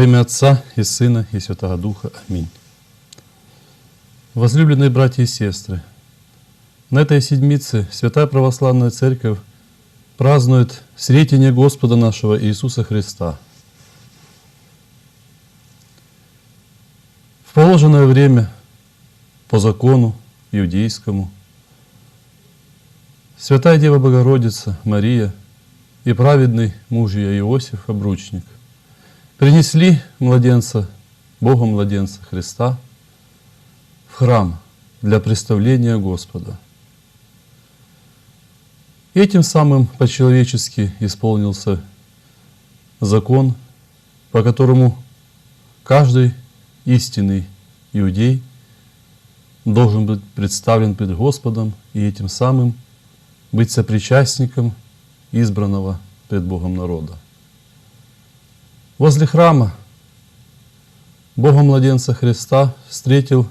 Во имя Отца и Сына и Святого Духа. Аминь. Возлюбленные братья и сестры, на этой седмице Святая Православная Церковь празднует Сретение Господа нашего Иисуса Христа. В положенное время по закону иудейскому Святая Дева Богородица Мария и праведный муж ее Иосиф Обручник принесли младенца, Бога младенца Христа в храм для представления Господа. Этим самым по-человечески исполнился закон, по которому каждый истинный иудей должен быть представлен пред Господом и этим самым быть сопричастником избранного пред Богом народа. Возле храма Бога младенца Христа встретил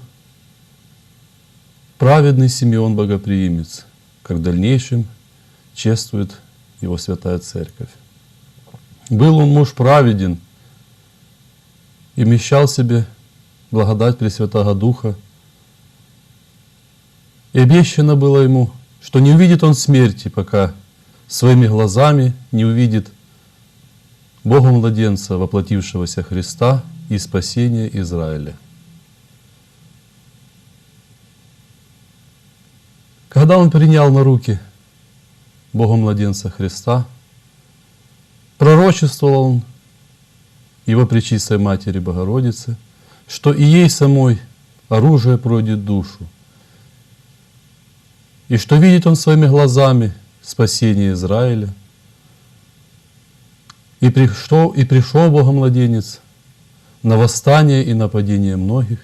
праведный Симеон Богоприимец, как в дальнейшем чествует его Святая Церковь. Был он муж праведен и вмещал себе благодать Пресвятого Духа. И обещано было ему, что не увидит он смерти, пока своими глазами не увидит Бога младенца, воплотившегося Христа и спасения Израиля. Когда он принял на руки Бога младенца Христа, пророчествовал он его пречистой Матери Богородицы, что и ей самой оружие пройдет душу, и что видит он своими глазами спасение Израиля. И пришел, и пришел Богомладенец на восстание и нападение многих,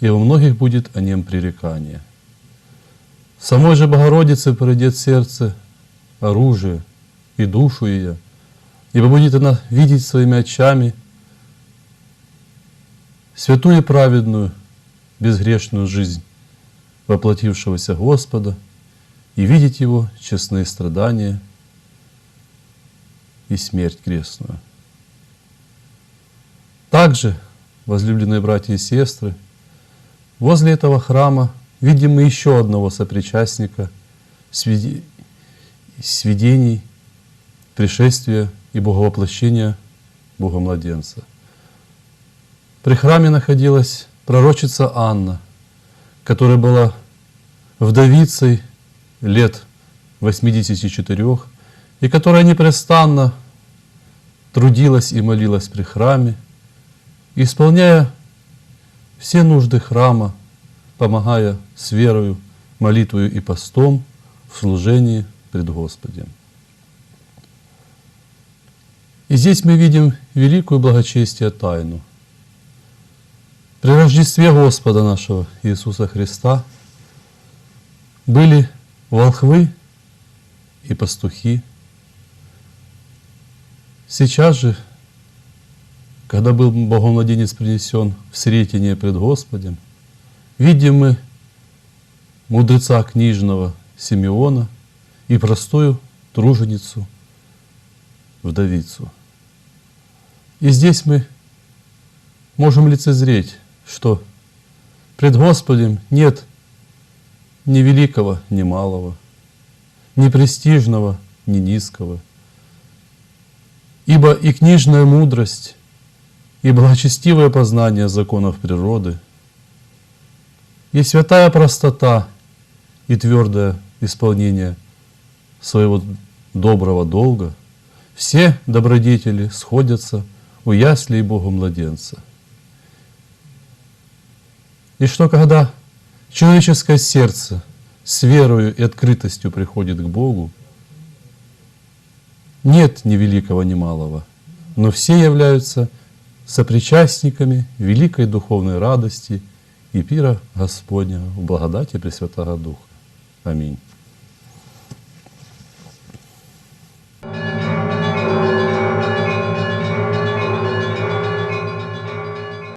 и у многих будет о нем пререкание. Самой же Богородице пройдет сердце оружие и душу ее, ибо будет она видеть своими очами святую и праведную, безгрешную жизнь воплотившегося Господа и видеть Его честные страдания и смерть крестную. Также, возлюбленные братья и сестры, возле этого храма видим мы еще одного сопричастника сведений, пришествия и боговоплощения Бога младенца. При храме находилась пророчица Анна, которая была вдовицей лет 84, и которая непрестанно трудилась и молилась при храме, исполняя все нужды храма, помогая с верою, молитвою и постом в служении пред Господем. И здесь мы видим великую благочестие тайну. При Рождестве Господа нашего Иисуса Христа были волхвы и пастухи. Сейчас же, когда был Богомладенец принесен в сретение пред Господем, видим мы мудреца книжного Симеона и простую труженицу, вдовицу. И здесь мы можем лицезреть, что пред Господем нет ни великого, ни малого, ни престижного, ни низкого. Ибо и книжная мудрость, и благочестивое познание законов природы, и святая простота, и твердое исполнение своего доброго долга, все добродетели сходятся у яслей Бога младенца. И что когда человеческое сердце с верою и открытостью приходит к Богу, нет ни великого, ни малого, но все являются сопричастниками великой духовной радости и пира Господня в благодати Пресвятого Духа. Аминь.